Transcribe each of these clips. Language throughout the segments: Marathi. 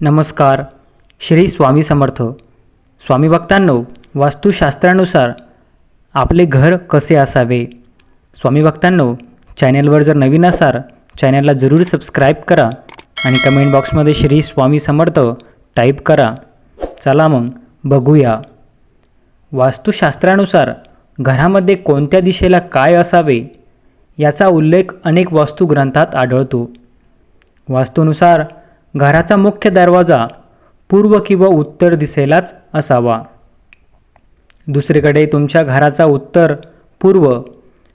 नमस्कार श्री स्वामी समर्थ. स्वामी भक्तांनो वास्तुशास्त्रानुसार आपले घर कसे असावे? स्वामी भक्तांनो चॅनलवर जर नवीन असाल चॅनलला जरूर सबस्क्राईब करा आणि कमेंट बॉक्समध्ये श्री स्वामी समर्थ टाईप करा. चला मग बघूया. वास्तुशास्त्रानुसार घरामध्ये कोणत्या दिशेला काय असावे याचा उल्लेख अनेक वास्तुग्रंथात आढळतो. वास्तूनुसार घराचा मुख्य दरवाजा पूर्व किंवा उत्तर दिशेलाच असावा. दुसरीकडे तुमच्या घराचा उत्तर पूर्व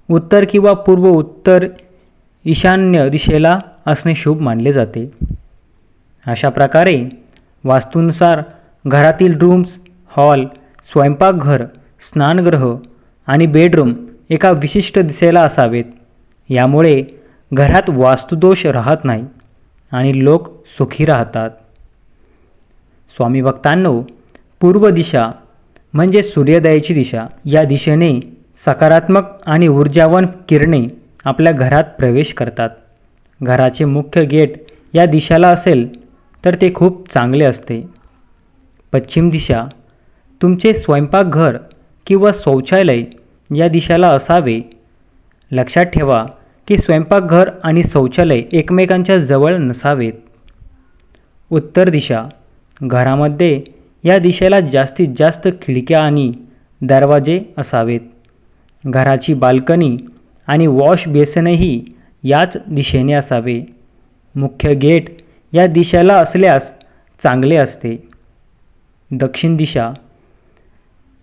उत्तर किंवा पूर्व उत्तर ईशान्य दिशेला असणे शुभ मानले जाते. अशा प्रकारे वास्तूनुसार घरातील रूम्स हॉल स्वयंपाकघर स्नानगृह आणि बेडरूम एका विशिष्ट दिशेला असावेत. यामुळे घरात वास्तुदोष राहत नाही. आणि लोक सुखी राहतात. स्वामी भक्तांनो पूर्व दिशा म्हणजे सूर्योदयाची दिशा. या दिशेने सकारात्मक आणि ऊर्जावान किरणे आपल्या घरात प्रवेश करतात. घराचे मुख्य गेट या दिशेला असेल तर ते खूप चांगले असते. पश्चिम दिशा तुमचे स्वयंपाकघर किंवा शौचालय या दिशेला असावे. लक्षात ठेवा की स्वयंपाकघर आणि शौचालय एकमेकांच्या जवळ नसावेत. उत्तर दिशा. घरामध्ये या दिशेला जास्तीत जास्त खिडक्या आणि दरवाजे असावेत. घराची बाल्कनी आणि वॉश बेसनही याच दिशेने असावे. मुख्य गेट या दिशेला असल्यास चांगले असते. दक्षिण दिशा.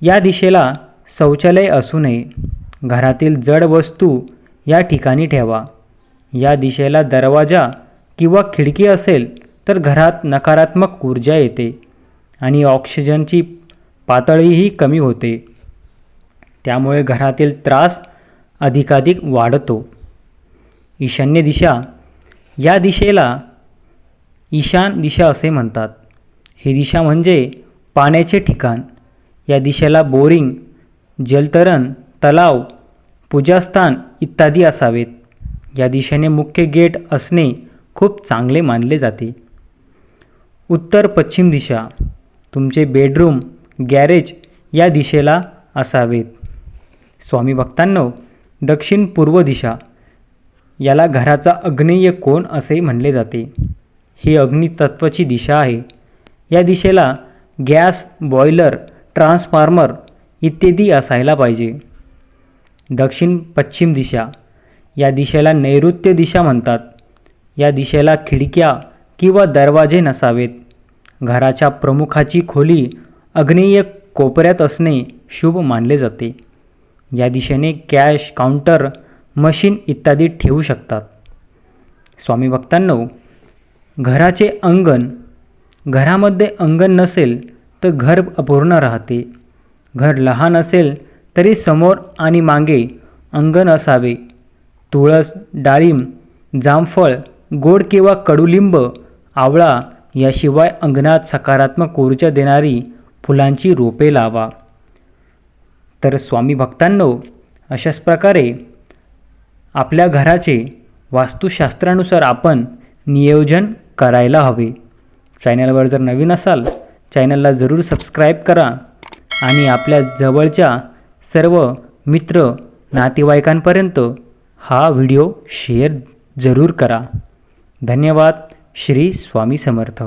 या दिशेला शौचालय असू नये. घरातील जड वस्तू या ठिकाणी ठेवा. या दिशेला दरवाजा किंवा खिडकी असेल तर घरात नकारात्मक ऊर्जा येते आणि ऑक्सिजनची पातळीही कमी होते. त्यामुळे घरातील त्रास अधिकाधिक वाढतो. ईशान्य दिशा या दिशेला ईशान दिशा असे म्हणतात. ही दिशा म्हणजे पाण्याचे ठिकाण. या दिशेला बोरिंग जलतरण तलाव पूजास्थान इत्यादी असावेत. या दिशेने मुख्य गेट असणे खूप चांगले मानले जाते. उत्तर पश्चिम दिशा. तुमचे बेडरूम गॅरेज या दिशेला असावेत. स्वामी भक्तांनो दक्षिण पूर्व दिशा. याला घराचा अग्नेय कोण असे म्हणले जाते. ही अग्नितत्वाची दिशा आहे. या दिशेला गॅस बॉयलर ट्रान्सफॉर्मर इत्यादी असायला पाहिजे. दक्षिण पश्चिम दिशा. या दिशेला नैऋत्य दिशा म्हणतात. या दिशेला खिडक्या किंवा दरवाजे नसावेत. घराच्या प्रमुखाची खोली अग्नेय कोपऱ्यात असणे शुभ मानले जाते. या दिशेने कॅश काउंटर मशीन इत्यादी ठेवू शकतात. स्वामी भक्तांनो घराचे अंगण. घरामध्ये अंगण नसेल तर घर अपूर्ण राहते. घर लहान असेल तरी समोर आणि मागे अंगण असावे. तुळस डाळिंब जामफळ गोड किंवा कडुलिंब आवळा याशिवाय अंगणात सकारात्मक ऊर्जा देणारी फुलांची रोपे लावा. तर स्वामी भक्तांनो अशाच प्रकारे आपल्या घराचे वास्तुशास्त्रानुसार आपण नियोजन करायला हवे. चॅनलवर जर नवीन असाल चॅनलला जरूर सबस्क्राईब करा आणि आपल्या जवळच्या सर्व मित्र नातेवाईकांपर्यंत हा व्हिडिओ शेअर जरूर करा. धन्यवाद. श्री स्वामी समर्थ.